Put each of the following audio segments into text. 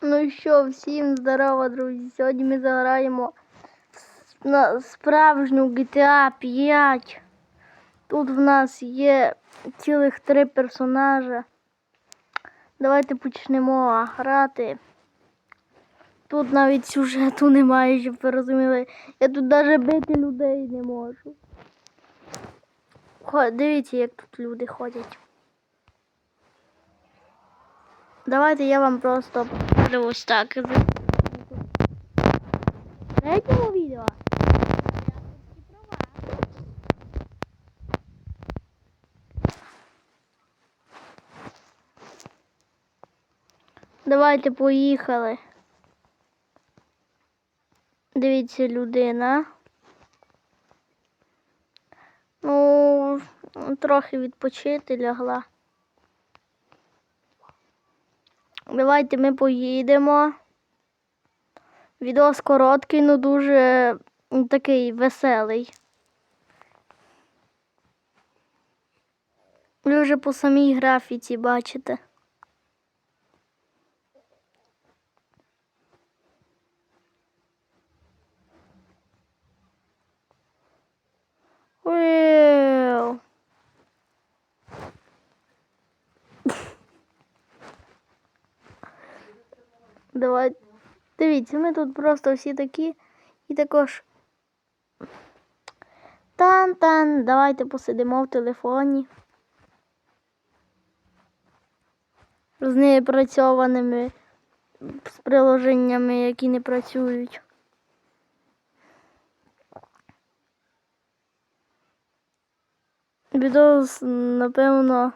Ну що, всім здорово, друзі. Сьогодні ми заграємо на справжню GTA 5. Тут в нас є цілих три персонажа. Давайте почнемо грати. Тут навіть сюжету немає, щоб ви розуміли. Я тут навіть бити людей не можу. Хо- Дивіться, як тут люди ходять. Давайте я вам просто покажу ось так. Третьому відео. Давайте поїхали. Дивіться, людина. Ну, трохи відпочити лягла. Давайте ми поїдемо. Відос короткий, але дуже такий веселий. Ви вже по самій графіці бачите. Давай. Дивіться, ми тут просто всі такі і також. Тан-тан, давайте посидимо в телефоні. З неопрацьованими з приложеннями, які не працюють. Відос, напевно,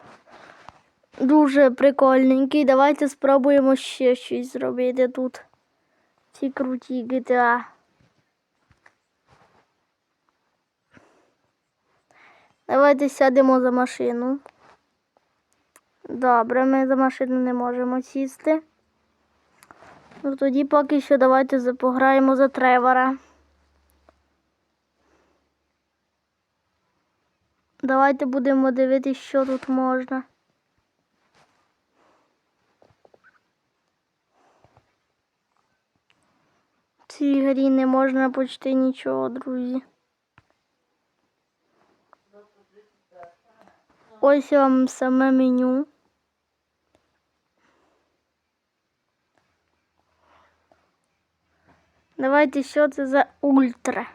дуже прикольненький. Давайте спробуємо ще щось зробити тут. Ці круті GTA. Давайте сядемо за машину. Добре, ми за машину не можемо сісти. Ну тоді поки що давайте пограємо за Тревора. Давайте будемо дивитися, що тут можна. цій грі не можна почти нічого, друзі. Ось вам саме меню. Давайте, що це за ультра.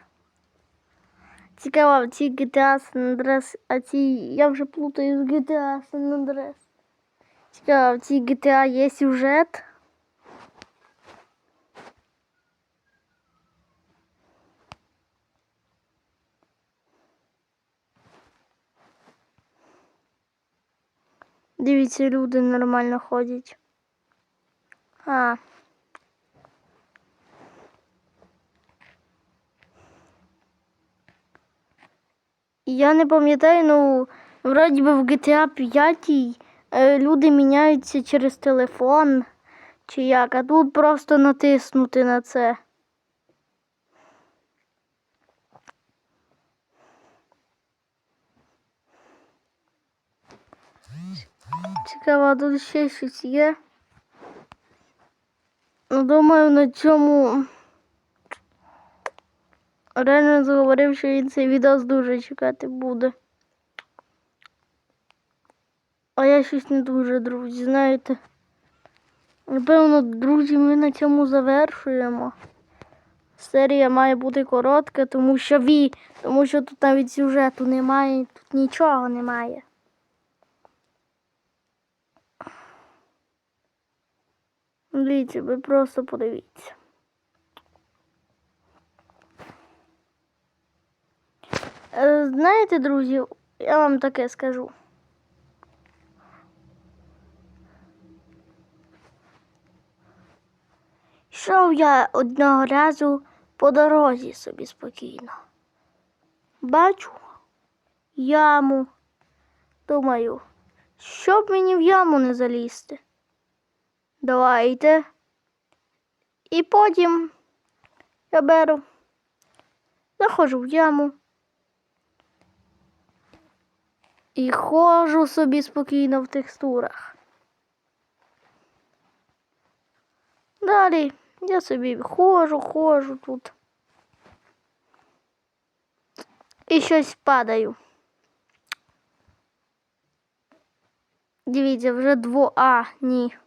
Цікаво, в цій GTA San Andreas, а ці я вже плутаю з GTA San Andreas. Цікаво, в цій GTA є сюжет. Дивіться, люди нормально ходять. А. Я не пам'ятаю, ну, вроді би в GTA 5 е, люди міняються через телефон чи як, а тут просто натиснути на це. Цікаво, тут ще щось є. Ну, думаю, на цьому реально заговорив, що він цей відос дуже чекати буде. А я щось не дуже, друзі, знаєте. Напевно, друзі, ми на цьому завершуємо. Серія має бути коротка, тому що ві, тому що тут навіть сюжету немає, тут нічого немає. Дивіться, ви просто подивіться. Е, Знаєте, друзі, я вам таке скажу. Йшов я одного разу по дорозі собі спокійно. Бачу яму. Думаю, щоб мені в яму не залізти. Давайте. І потім я беру, заходжу в яму. І ходжу собі спокійно в текстурах. Далі я собі ходжу, ходжу тут. І щось падаю. Дивіться, вже дво. А, ні.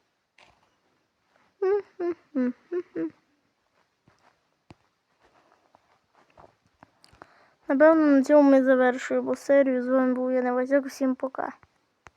Напевно, на цьому ми завершуємо серію. З вами був я Невазяк. Всім пока.